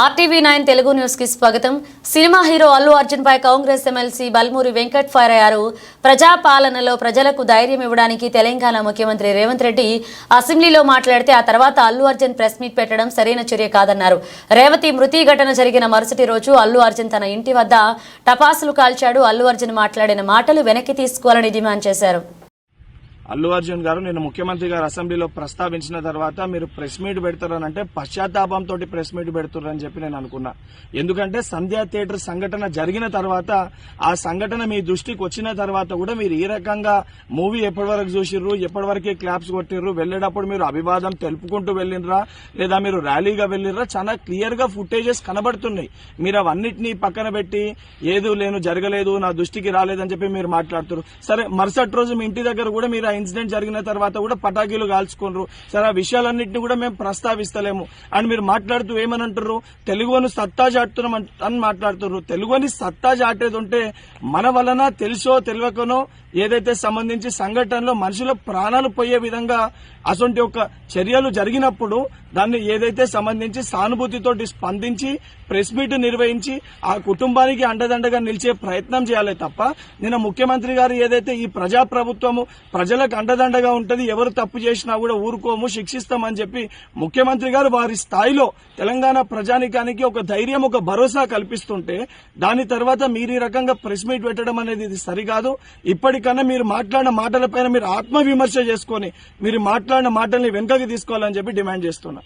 RTV nine Telugu న్యూస్కి స్వాగతం. Cinema hero Allu Arjun పై కాంగ్రెస్ ఎమ్మెల్సీ బల్మూరి వెంకట్ ఫైర్ అయ్యారు. ప్రజాపాలనలో ప్రజలకు ధైర్యం ఇవ్వడానికి తెలంగాణ ముఖ్యమంత్రి రేవంత్ రెడ్డి అసెంబ్లీలో మాట్లాడితే ఆ తర్వాత అల్లు అర్జున్ ప్రెస్ మీట్ పెట్టడం సరైన చర్య కాదన్నారు. రేవతి మృతి ఘటన జరిగిన మరుసటి రోజు అల్లు అర్జున్ తన ఇంటి వద్ద టపాసులు కాల్చాడు. అల్లు అర్జున్ మాట్లాడిన మాటలు వెనక్కి తీసుకోవాలని డిమాండ్ చేశారు. అల్లు అర్జున్ గారు నేను ముఖ్యమంత్రి గారు అసెంబ్లీలో ప్రస్తావించిన తర్వాత మీరు ప్రెస్ మీట్ పెడతారనంటే పశ్చాత్తాపంతో ప్రెస్ మీట్ పెడుతున్నారని చెప్పి నేను అనుకున్నా. ఎందుకంటే సంధ్యా థియేటర్ సంఘటన జరిగిన తర్వాత ఆ సంఘటన మీ దృష్టికి వచ్చిన తర్వాత కూడా మీరు ఈ రకంగా మూవీ ఎప్పటి వరకు చూసిర్రు ఎప్పటి వరకే క్లాప్స్ కొట్టిర్రు వెళ్ళేటప్పుడు మీరు అభివాదం తెలుపుకుంటూ వెళ్ళినరా లేదా మీరు ర్యాలీగా వెళ్ళినరా చాలా క్లియర్గా ఫుటేజెస్ కనబడుతున్నాయి. మీరు అవన్నిటినీ పక్కన పెట్టి ఏదో లేను జరగలేదు నా దృష్టికి రాలేదని చెప్పి మీరు మాట్లాడుతున్నారు సరే మరుసటి రోజు మీ ఇంటి దగ్గర కూడా మీరు ఇన్సిడెంట్ జరిగిన తర్వాత కూడా పటాకీలు కాల్చుకున్నారు. సరే ఆ విషయాలన్నింటినీ కూడా మేము ప్రస్తావిస్తలేము. అండ్ మీరు మాట్లాడుతూ ఏమని అంటారు తెలుగును సత్తా చాటుతున్నాం అని మాట్లాడుతున్నారు తెలుగుని సత్తా చాటేది ఉంటే మన వలన తెలుసో తెలియకనో ఏదైతే సంబంధించి సంఘటనలో మనుషుల ప్రాణాలు పోయే విధంగా అటువంటి ఒక చర్యలు జరిగినప్పుడు దాన్ని ఏదైతే సంబంధించి సానుభూతితో స్పందించి ప్రెస్ మీట్ నిర్వహించి ఆ కుటుంబానికి అండదండగా నిలిచే ప్రయత్నం చేయాలి తప్ప నిన్న ముఖ్యమంత్రి గారు ఏదైతే ఈ ప్రజా ప్రభుత్వము ప్రజలకు అండదండగా ఉంటది. ఎవరు తప్పు చేసినా కూడా ఊరుకోము శిక్షిస్తామని చెప్పి ముఖ్యమంత్రి గారు వారి స్థాయిలో తెలంగాణ ప్రజానికానికి ఒక ధైర్యం ఒక భరోసా కల్పిస్తుంటే దాని తర్వాత మీరు ఈ రకంగా ప్రెస్ మీట్ పెట్టడం అనేది ఇది సరికాదు. ఇప్పటికన్నా మీరు మాట్లాడిన మాటలపైన మీరు ఆత్మవిమర్శ చేసుకొని మీరు మాట్లాడిన మాటల్ని వెనుకకి తీసుకోవాలని చెప్పి డిమాండ్ చేస్తున్నా.